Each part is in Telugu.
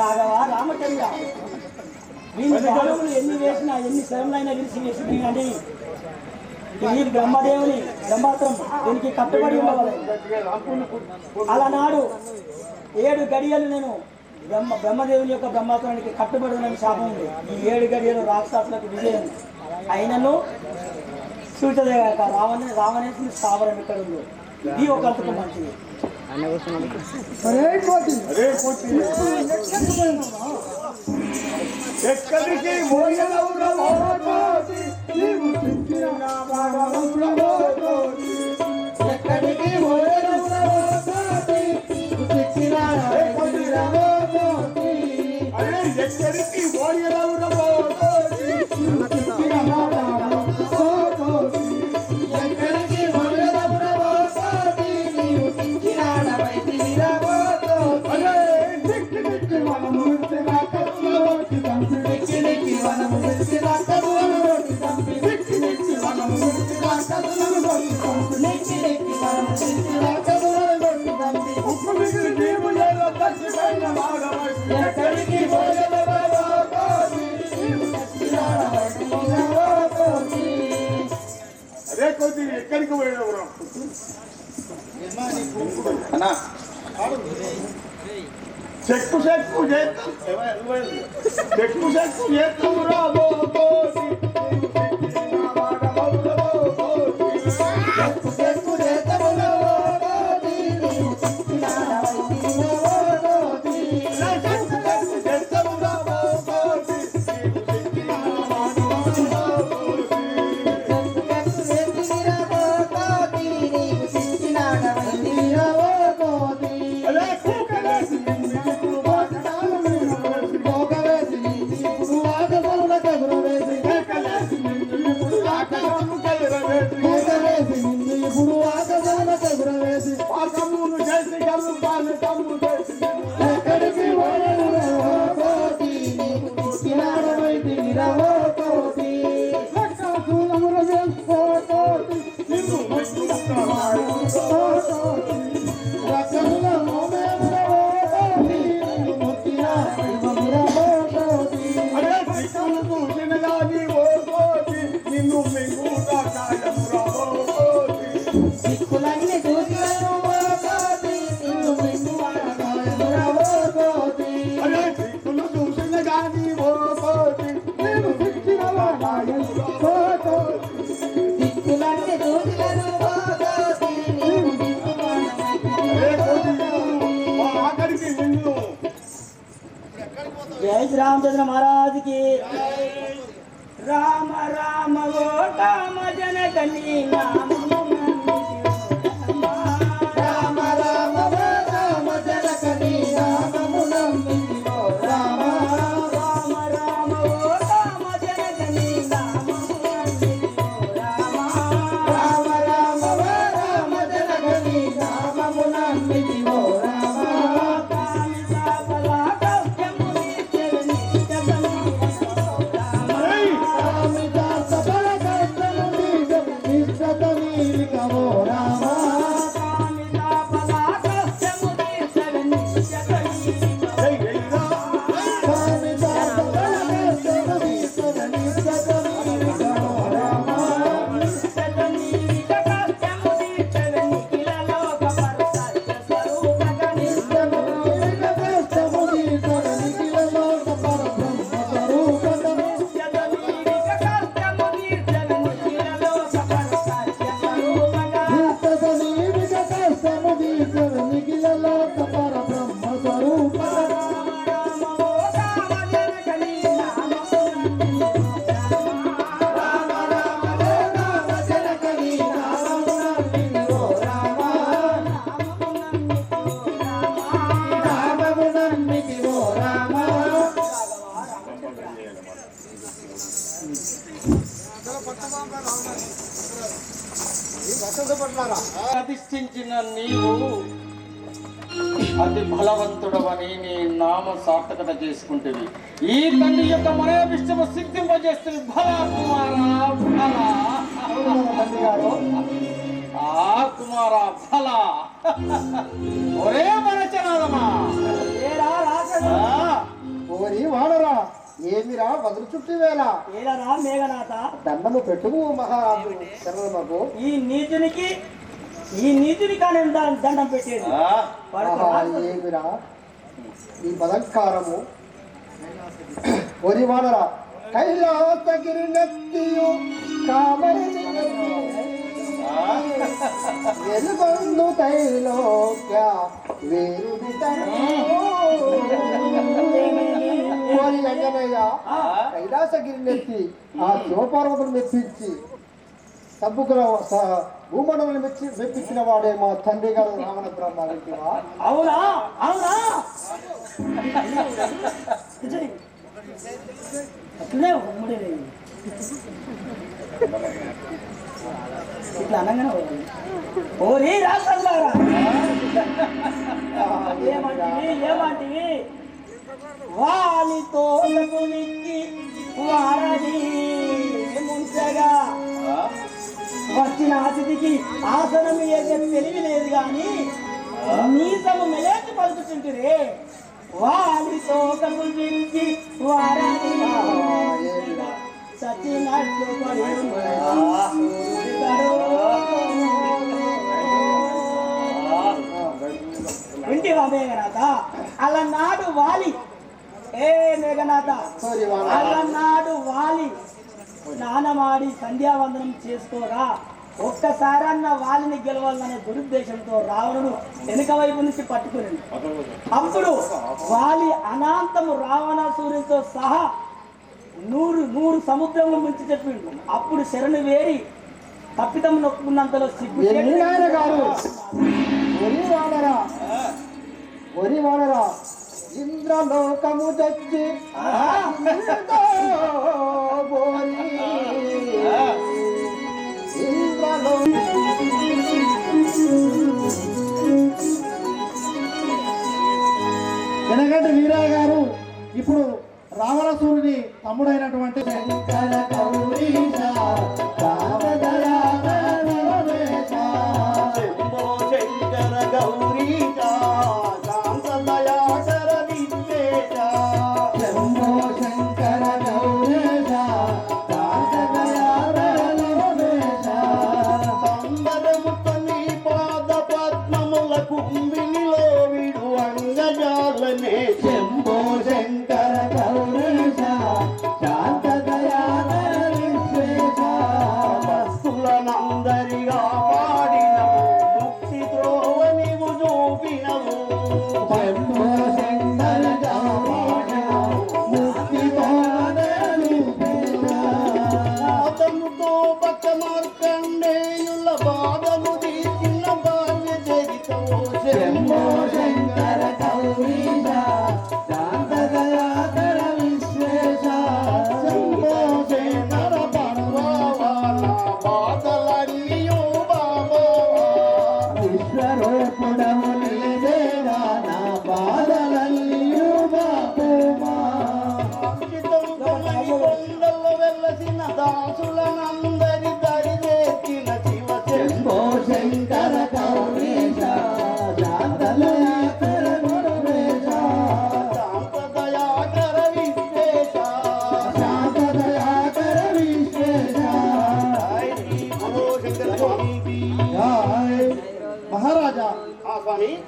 రాఘవ రామచంద్ర. వీళ్ళు ఎన్ని వేసినా ఎన్ని శరణైనా విరిచి వేసి వీళ్ళని బ్రహ్మదేవుని బ్రహ్మాత్రం దీనికి కట్టుబడి ఉండవాలి. అలనాడు ఏడు గడియలు నేను బ్రహ్మ బ్రహ్మదేవుని యొక్క బ్రహ్మాత్రానికి కట్టుబడి ఉన్న శాపం ఉంది. ఈ ఏడు గడియలు రాక్షసులకు విజయం. అయినను సూచదేగాక రావణ రావణేశ్వరి స్థావరం ఇక్కడ ఉంది. ఇది ఒక అంతకు మంచిది. ఎక్కడికి మోయలో కొద్ది ఎక్కడికి పోయినవరా అన్నా చెక్కు చెక్కు చేస్తాం చెక్కు చెక్కు చేస్తాం రా Let's. జై శ్రీరామచంద్ర మహారాజుకి. రామ రామ ఓ రామ జనగణి నామ ప్రతిష్ఠించిన నీవు అతి బలవంతుడవని నీ నామ సార్థకత చేసుకుంటుంది ఈ తల్లి యొక్క మరే విషయము సిద్ధింపజేస్తుంది. బల కుమారా ఆ కుమారా బల. ఒరే మన ఏమిరా వదులు చుట్టూ వేళ? ఏలరా మేఘనాథ? దండము పెట్టుము మహారాజు. ఈ నీచునికి ఈ నీచుని కానీ దండం పెట్టేది. ఏమిరా? ఈ బలంకారము. ఒరివానరా కైలాసగిరి నెత్తియు కామరిని వెలుగొందు తైలోక్య వేరుడితను ఓరి అంజనయ్య ఆ, కైలాసగిరి నెత్తి ఆ శివపార్వతులు మెప్పించి సబ్బుకుల భూమండలను మెచ్చి మెప్పించిన వాడే మా తండ్రి గారు రావణ బ్రహ్మ అవునా. ఇట్లా అనగానే. ఓరి ఏమంటివి? ఏమంటివి? వాలితో నిక్కి వారని ముంచగా వచ్చిన అతిథికి ఆసనం వేసే తెలివి లేదు గాని నీతము మెలేసి పలుకుతుంటిరే. వారితో కబురించి వారాన్ని సచినట్లు పడి ఇంటివా మేఘనాథ అలనాడు వాలి. ఏ మేఘనాథ అలనాడు వాలి. స్నానమాడి సంధ్యావందనం చేసుకోగా ఒక్కసారన్న వాలిని గెలవాలనే దురుద్దేశంతో రావణుడు వెనుక వైపు నుంచి పట్టుకుని అప్పుడు వాలి అనాంతము రావణాసూర్యునితో సహా నూరు నూరు సముద్రంలో ముంచి చెప్పిండు. అప్పుడు శరణు వేరి తప్పితం నొక్కున్నంతలో సిగ్గు ఒరి వానరా ఒరి వానరా ఇంద్రలోకము తెచ్చి Amen.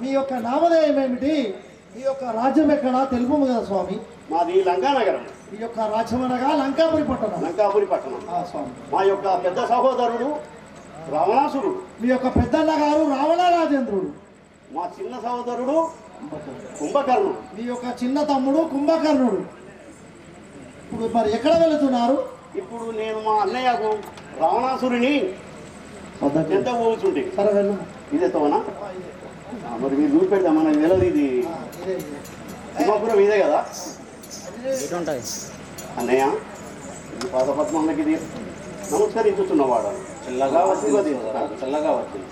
మీ యొక్క నామధేయం ఏమిటి? మీ యొక్క రాజ్యం ఎక్కడా? తెలుపు కదా స్వామి. మాది లంకానగరం మీ యొక్క రాజ్యం అనగా లంకాపురి పట్టణం. లంకాపురి పట్టణం. ఆ స్వామి. మా యొక్క పెద్ద సహోదరుడు రావణాసురుడు. మీ యొక్క పెద్దన్న గారు రావణ రాజేంద్రుడు మా చిన్న సహోదరుడు కుంభకర్ణుడు. మీ యొక్క చిన్న తమ్ముడు కుంభకర్ణుడు. ఇప్పుడు మరి ఎక్కడ వెళుతున్నారు? ఇప్పుడు నేను మా అన్నయ్యకు రావణాసురుని ఎంత పోల్చుంటే సరే వెళ్ళు. ఇదే తోనా? మరి మీరు చూసి పెడతాం మనకు తెలియదు ఇది. సింహాపురం ఇదే కదా? అన్నయ్య పాదపద్మంలోకి ఇది నమస్కరించుతున్నవాడు చల్లగా వచ్చింది చల్లగా వచ్చింది